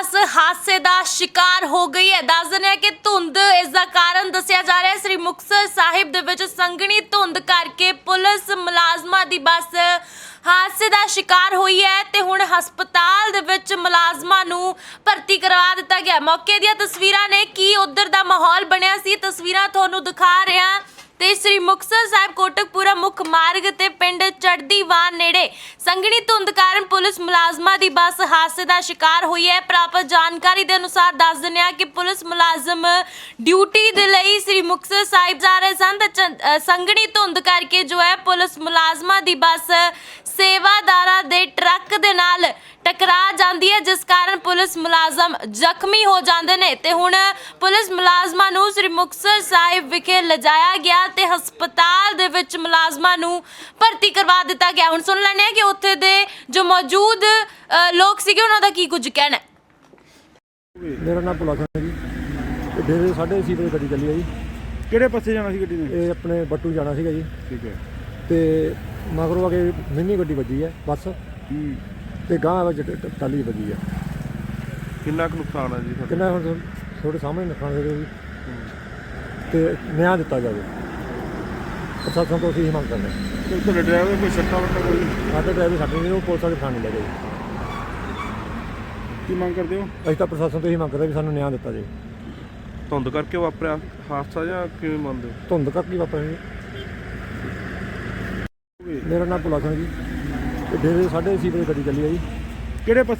ਇਸ ਹਾਦਸੇ ਦਾ ਸ਼ਿਕਾਰ ਹੋ ਗਈ ਹੈ। ਦੱਸ ਦਿੰਦੇ ਹਾਂ ਕਿ ਧੁੰਦ ਇਸ ਦਾ ਕਾਰਨ ਦੱਸਿਆ ਜਾ ਰਿਹਾ ਹੈ। ਸ੍ਰੀ ਮੁਕਤਸਰ ਸਾਹਿਬ ਦੇ ਵਿੱਚ ਸੰਘਣੀ ਧੁੰਦ ਕਰਕੇ ਪੁਲਿਸ ਮੁਲਾਜ਼ਮਾਂ ਦੀ ਬੱਸ ਹਾਦਸੇ ਦਾ ਸ਼ਿਕਾਰ ਹੋਈ ਹੈ ਤੇ ਹੁਣ ਹਸਪਤਾਲ ਦੇ ਵਿੱਚ ਮੁਲਾਜ਼ਮਾਂ ਨੂੰ ਭਰਤੀ ਕਰਵਾ ਦਿੱਤਾ ਗਿਆ ਮੌਕੇ ਦੀਆਂ ਤਸਵੀਰਾਂ ਨੇ ਕੀ ਉਧਰ ਦਾ ਮਾਹੌਲ ਬਣਿਆ ਸੀ। ਤਸਵੀਰਾਂ ਤੁਹਾਨੂੰ ਦਿਖਾ ਰਿਹਾ ਤੇ ਸ੍ਰੀ ਮੁਕਤਸਰ ਸਾਹਿਬ ਕੋਟਕਪੂਰਾ ਮੁੱਖ ਮਾਰਗ ਤੇ ਪਿੰਡ ਚੜਦੀਵਾਨ ਨੇੜੇ ਸੰਘਣੀ ਧੁੰਦ ਕਾਰਨ ਪੁਲਿਸ ਮੁਲਾਜ਼ਮਾਂ ਦੀ ਬੱਸ ਹਾਦਸੇ ਦਾ ਸ਼ਿਕਾਰ ਹੋਈ ਹੈ। ਪ੍ਰਾਪਤ ਜਾਣਕਾਰੀ ਦੇ ਅਨੁਸਾਰ ਦੱਸ ਦਿੰਦੇ ਹਾਂ ਕਿ ਪੁਲਿਸ ਮੁਲਾਜ਼ਮ ਡਿਊਟੀ ਦੇ ਲਈ ਸ੍ਰੀ ਮੁਕਤਸਰ ਸਾਹਿਬ ਜਾ ਰਹੇ ਸਨ ਤਾਂ ਚੰ- ਸੰਘਣੀ ਧੁੰਦ ਕਰਕੇ ਜੋ ਹੈ ਪੁਲਿਸ ਮੁਲਾਜ਼ਮਾਂ ਦੀ ਬੱਸ ਸੇਵਾਦਾਰਾਂ ਦੇ ਟਰੱਕ ਦੇ ਨਾਲ ਟਕਰਾ ਜਾਂਦੀ ਹੈ ਜਿਸ ਕਾਰਨ ਪੁਲਿਸ ਮੁਲਾਜ਼ਮ ਜ਼ਖਮੀ ਹੋ ਜਾਂਦੇ ਨੇ। ਤੇ ਹੁਣ ਪੁਲਿਸ ਮੁਲਾਜ਼ਮਾਂ ਨੂੰ ਸ੍ਰੀ ਮੁਕਤਸਰ ਸਾਹਿਬ ਵਿਖੇ ਲਿਜਾਇਆ ਗਿਆ ਤੇ ਹਸਪਤਾਲ ਦੇ ਵਿੱਚ ਮੁਲਾਜ਼ਮਾਂ ਨੂੰ ਭਰਤੀ ਕਰਵਾ ਦਿੱਤਾ ਗਿਆ। ਹੁਣ ਸੁਣ ਹਾਂ ਕਿ ਉੱਥੇ ਦੇ ਜੋ ਮੌਜੂਦ ਲੋਕ ਸੀਗੇ ਉਹਨਾਂ ਦਾ ਕੀ ਕੁਝ ਕਹਿਣਾ ਹੈ। ਮੇਰਾ ਨਾਮ ਭੁਲਾ ਸਿੰਘ ਹੈ ਜੀ। ਤੇ ਡੇਰੇ ਸਾਢੇ ਛੇ ਵਜੇ ਗੱਡੀ ਚੱਲੀ ਹੈ ਜੀ। ਕਿਹੜੇ ਪਾਸੇ ਜਾਣਾ ਸੀ ਗੱਡੀ ਨੇ? ਇਹ ਆਪਣੇ ਬੱਟੂ ਜਾਣਾ ਸੀਗਾ ਜੀ। ਠੀਕ ਹੈ। ਤੇ ਮਗਰੋਂ ਅਗੇ ਮਿੰਨੀ ਗੱਡੀ ਵੱਜੀ ਹੈ ਬੱਸ। ਹੂੰ। ਤੇ ਗਾਂ ਵਿੱਚ ਟਾਲੀ ਵੱਜੀ ਹੈ ਕਿੰਨਾ ਕੁ ਨੁਕਸਾਨ ਹੈ ਜੀ ਕਿੰਨਾ ਹੁਣ ਤੁਹਾ- ਤੁਹਾਡੇ ਸਾਹਮਣੇ ਨਖਾਣ ਦੇ ਜੀ। ਤੇ ਨਿਆਂ ਦਿੱਤਾ ਜਾਵੇ। ਪ੍ਰਸ਼ਾਸਨ ਤੋਂ ਅਸੀਂ ਇਹ ਮੰਗ ਕਰਦੇ ਹਾਂ। ਤੇ ਤੁਹਾਡੇ ਡਰਾਈਵਰ ਕੋਈ ਸੱਟਾ ਵੱਟਾ ਕੋਈ? ਸਾਡੇ ਡਰਾਈਵਰ ਸਾਡੇ ਨੇ ਉਹ ਪੁਲਿਸ ਵਾਲੇ ਥਾਣੇ ਲੈ ਗਏ। ਜੀ ਕੀ ਮੰਗ ਕਰਦੇ ਹੋ? ਅਸੀਂ ਤਾਂ ਪ੍ਰਸ਼ਾਸਨ ਤੋਂ ਇਹ ਮੰਗ ਕਰਦੇ ਵੀ ਸਾਨੂੰ ਨਿਆਂ ਦਿੱਤਾ ਜਾਵੇ। ਧੁੰਦ ਕਰਕੇ ਵਾਪਰਿਆ ਹਾਦਸਾ ਜਾਂ ਕਿਵੇਂ ਮੰਨਦੇ ਹੋ? ਧੁੰਦ ਕਰਕੇ ਵਾਪਰਿਆ ਜੀ। ਮੇਰਾ ਨਾਮ ਭੁਲਾ ਸਿੰਘ ਜੀ। ਡੇਰੇ ਸਾਢੇ ਛੇ ਵਜੇ ਗੱਡੀ ਚੱਲੀ ਹੈ ਜੀ। ਕਿਹੜੇ ਪਾਸੇ?